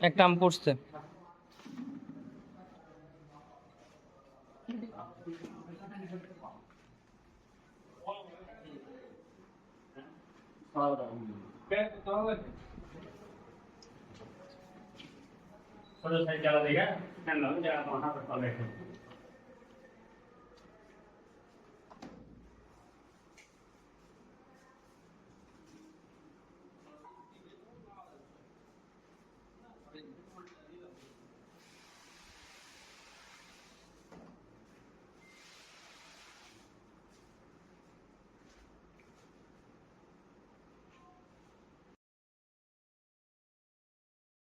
একটা আম পড়ছে jalan tiga, kan lalu jalan mahal kalau itu.